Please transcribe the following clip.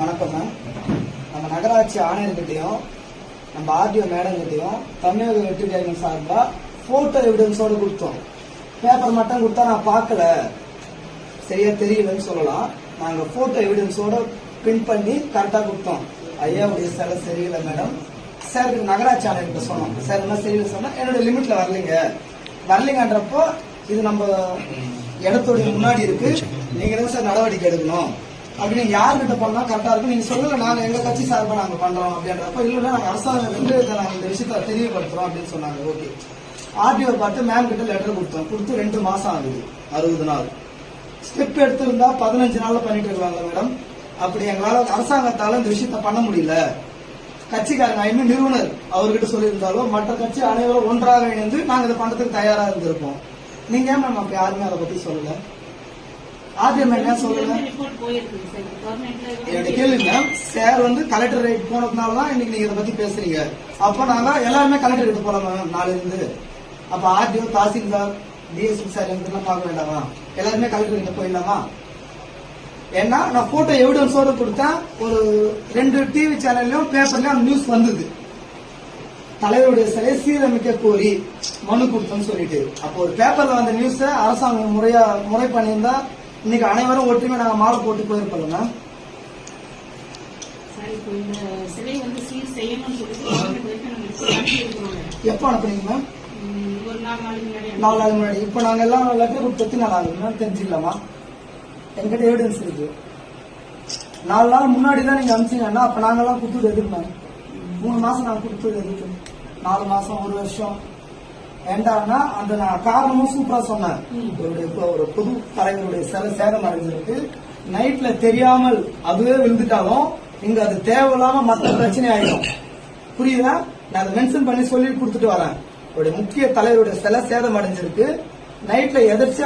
வணக்கம் மேம். நம்ம நகராட்சி ஆணையர்கிட்டையும் நம்ம ஆர்டிஓ மேடம்கிட்டையும் தமிழக வெற்றி கைவின் சார்பா போட்டோ எவிடன்ஸோட கொடுத்தோம். பேப்பர் மட்டும் கொடுத்தா நான் பார்க்கல. சரியா தெரியலன்னு சொல்லலாம். நாங்க போட்டோ எவிடன்ஸோட பிரிண்ட் பண்ணி கரெக்டா கொடுத்தோம். ஐயாவுடைய சிலை சரியில்லை மேடம். சார் நகராட்சி ஆணையர்கிட்ட சொன்னோம். சார் இந்த மாதிரி சரியில்லை சொன்னா என்னோட லிமிட்ல வரலைங்க. வரலைங்கன்றப்போ இது நம்ம இடத்துடைய முன்னாடி இருக்கு. நீங்க தான் சார் நடவடிக்கை எடுக்கணும். அப்படின்னு யார் யார்கிட்ட பண்ணா கரெக்டா இருக்கும். நீங்க சொல்லல நாங்க எங்க கட்சி சார்பா நாங்க பண்றோம் அப்படின்றப்ப இல்ல நாங்க அரசாங்கம் வந்து நாங்க இந்த விஷயத்த தெரியப்படுத்துறோம் அப்படின்னு சொன்னாங்க. ஓகே ஆர்டிஓ பார்த்து மேம் கிட்ட லெட்டர் கொடுத்தோம். கொடுத்து ரெண்டு மாசம் ஆகுது. அறுபது நாள். ஸ்டெப் எடுத்திருந்தா பதினஞ்சு நாள்ல பண்ணிட்டு இருக்காங்க மேடம் அப்படி எங்களால அரசாங்கத்தால இந்த விஷயத்த பண்ண முடியல. கட்சிக்காரங்க இன்னும் நிறுவனர் அவர்கிட்ட சொல்லியிருந்தாலும் மற்ற கட்சி அனைவரும் ஒன்றாக இணைந்து நாங்க இதை பண்றதுக்கு தயாரா இருந்திருப்போம். நீங்க ஏன் மேம் அப்ப யாருமே அதை பத்தி சொல்லல? மேம் ஏன் சொல்லல? என்னோட மேம் சார் வந்து கலெக்டர் ரேட் போனதுனால தான் இன்னைக்கு நீங்க இதை பத்தி பேசுறீங்க. அப்ப நாங்க எல்லாருமே கலெக்டர் கிட்ட போலாம் மேம் நாளைல இருந்து அப்ப ஆர்டிஓ தாசில்தார் டிஎஸ்பி சார் எல்லாம் பார்க்க வேண்டாமா? எல்லாருமே கலெக்டர் கிட்ட போயிடலாமா? ஏன்னா நான் போட்டோ எவிடன்ஸோட கொடுத்தேன். ஒரு ரெண்டு டிவி சேனல்லையும் பேப்பர்லயும் நியூஸ் வந்தது. தலைவருடைய சிலையை சீரமைக்க கோரி மனு கொடுத்தோம்னு சொல்லிட்டு. அப்போ ஒரு பேப்பர்ல வந்த நியூஸ அரசாங்கம் முறையா முறை பண்ணியிருந்தா இன்னைக்கு அனைவரும் ஒற்றுமை நாங்க மாலை போட்டு போயிருப்போம் மேம் சார் இப்போ இந்த சிலை வந்து சீர் செய்யணும்னு சொல்லிட்டு கவர்மெண்ட் வரைக்கும் நம்ம report அனுப்பியிருக்கிறோங்க. எப்போ அனுப்புனீங்க மேம் நாலு நாள் முன்னாடி இப்போ நாங்க எல்லாம் லெட்டர் கொடுத்து எத்தனை நாள் ஆகுது மேம் தெரிஞ்சுக்கலாமா? என்கிட்ட எவிடன்ஸ் இருக்கு. நாலு நாள் முன்னாடி தான் நீங்க அனுப்பிச்சீங்கன்னா அப்ப நாங்கெல்லாம் கொடுத்தது எதுக்கு மேம் மூணு மாசம் நாங்க கொடுத்தது எதுக்கு? நாலு மாசம் ஒரு வருஷம் ஏண்டான்னா அந்த நான் காரணமும் சூப்பரா சொன்னேன் இவருடைய இப்போ ஒரு புது தலைவருடைய சில சேதம் அடைஞ்சிருக்கு. நைட்ல தெரியாமல் அதுவே விழுந்துட்டாலும் இங்க அது தேவையில்லாம மற்ற பிரச்சனை ஆயிடும். புரியுதா? நான் அதை மென்ஷன் பண்ணி சொல்லி கொடுத்துட்டு வரேன். முக்கிய தலைவருடைய சில சேதம் அடைஞ்சிருக்கு. நைட்ல எதிர்த்து